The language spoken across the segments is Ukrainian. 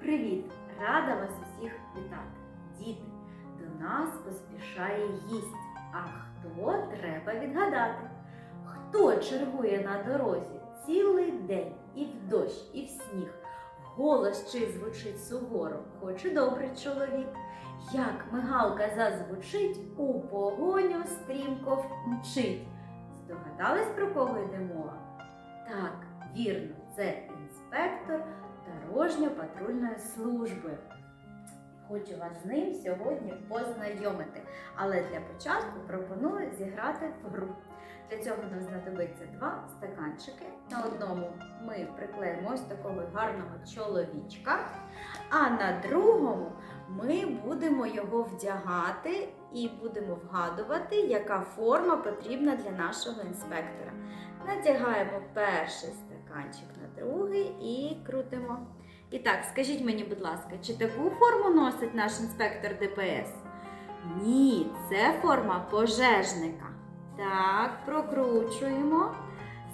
Привіт! Рада вас усіх вітати! Діти, до нас поспішає гість. А хто треба відгадати? Хто чергує на дорозі цілий день і в дощ, і в сніг? Голос чи звучить суворо, хоч і добрий чоловік. Як мигалка зазвучить, у погоню стрімко мчить. Здогадались, про кого йде мова? Так, вірно, це інспектор дорожньо-патрульної служби. Хочу вас з ним сьогодні познайомити. Але для початку пропоную зіграти в гру. Для цього нам знадобиться два стаканчики. На одному ми приклеїмо ось такого гарного чоловічка, а на другому ми будемо його вдягати і будемо вгадувати, яка форма потрібна для нашого інспектора. Надягаємо перший стаканчик на другий і крутимо. І так, скажіть мені, будь ласка, чи таку форму носить наш інспектор ДПС? Ні, це форма пожежника. Так, прокручуємо.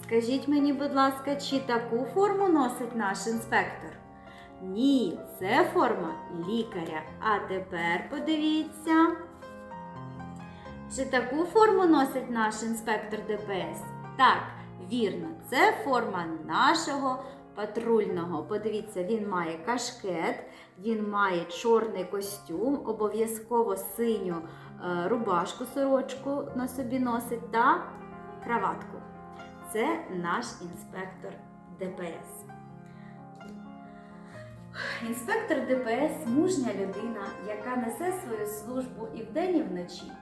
Скажіть мені, будь ласка, чи таку форму носить наш інспектор? Ні, це форма лікаря. А тепер подивіться. Чи таку форму носить наш інспектор ДПС? Так, вірно, це форма нашого патрульного. Подивіться, він має кашкет, він має чорний костюм, обов'язково синю е, рубашку, сорочку на собі носить та краватку. Це наш інспектор ДПС. Інспектор ДПС мужня людина, яка несе свою службу і вдень, і вночі.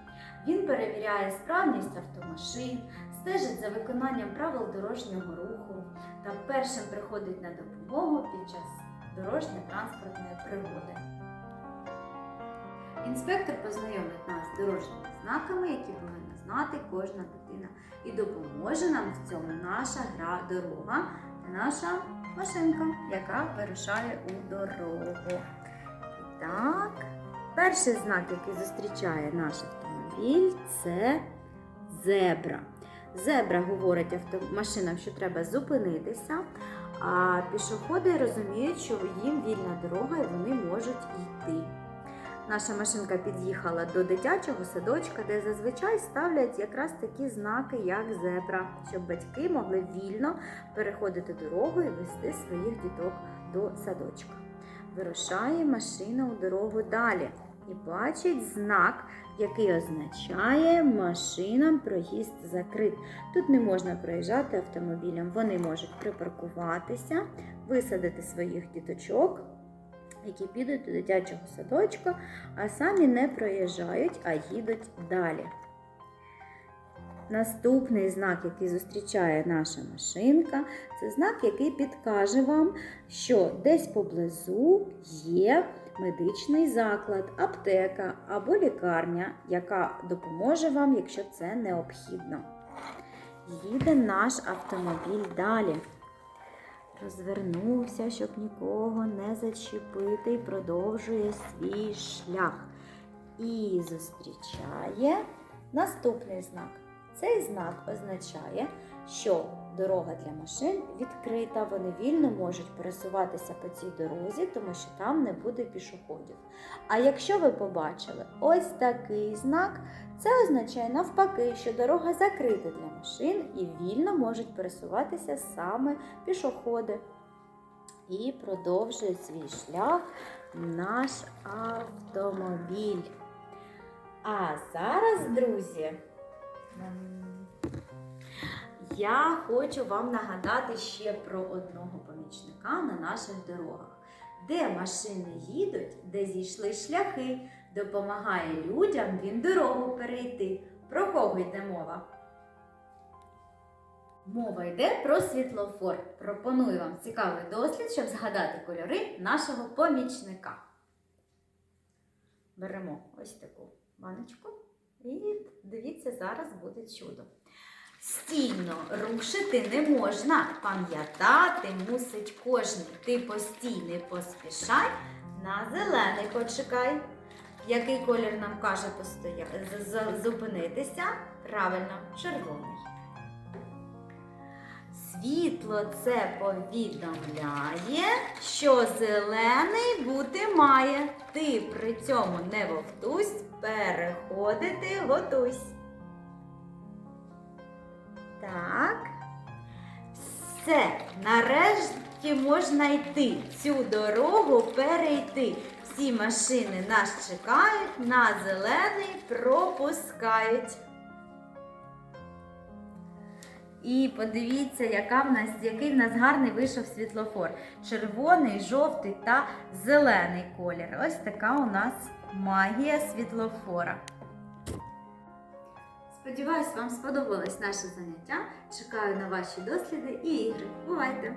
Він перевіряє справність автомашин, стежить за виконанням правил дорожнього руху та першим приходить на допомогу під час дорожньо-транспортної пригоди. Інспектор познайомить нас з дорожніми знаками, які повинна знати кожна дитина, і допоможе нам в цьому наша гра дорога та наша машинка, яка вирушає у дорогу. Так, перший знак, який зустрічає наш автомобіль, це зебра. Зебра говорить автомашинам, що треба зупинитися, а пішоходи розуміють, що їм вільна дорога і вони можуть йти. Наша машинка під'їхала до дитячого садочка, де зазвичай ставлять якраз такі знаки, як зебра, щоб батьки могли вільно переходити дорогу і вести своїх діток до садочка. Вирушає машина у дорогу далі і бачить знак, який означає машинам проїзд закрит. Тут не можна проїжджати автомобілем. Вони можуть припаркуватися, висадити своїх діточок, які підуть до дитячого садочка, а самі не проїжджають, а їдуть далі. Наступний знак, який зустрічає наша машинка, це знак, який підкаже вам, що десь поблизу є медичний заклад, аптека або лікарня, яка допоможе вам, якщо це необхідно. Їде наш автомобіль далі. Розвернувся, щоб нікого не зачепити, і продовжує свій шлях. І зустрічає наступний знак. Цей знак означає, що дорога для машин відкрита, вони вільно можуть пересуватися по цій дорозі, тому що там не буде пішоходів. А якщо ви побачили ось такий знак, це означає навпаки, що дорога закрита для машин і вільно можуть пересуватися саме пішоходи. І продовжує свій шлях наш автомобіль. А зараз, друзі, я хочу вам нагадати ще про одного помічника на наших дорогах. Де машини їдуть, де зійшли шляхи, допомагає людям він дорогу перейти. Про кого йде мова? Мова йде про світлофор. Пропоную вам цікавий дослід, щоб згадати кольори нашого помічника. Беремо ось таку баночку і дивіться, зараз буде чудо. Стійно рушити не можна, пам'ятати мусить кожен. Ти постій, не поспішай, на зелений почекай. Який колір нам каже постоя... зупинитися? Правильно, червоний. Світло це повідомляє, що зелений бути має. Ти при цьому не вовтусь, переходити готуйсь. Так. Все, нарешті можна йти. Цю дорогу перейти. Всі машини нас чекають, на зелений пропускають. І подивіться, яка в нас, який в нас гарний вийшов світлофор. Червоний, жовтий та зелений колір. Ось така у нас магія світлофора. Сподіваюсь, вам сподобалось наше заняття. Чекаю на ваші досліди і ігри. Бувайте!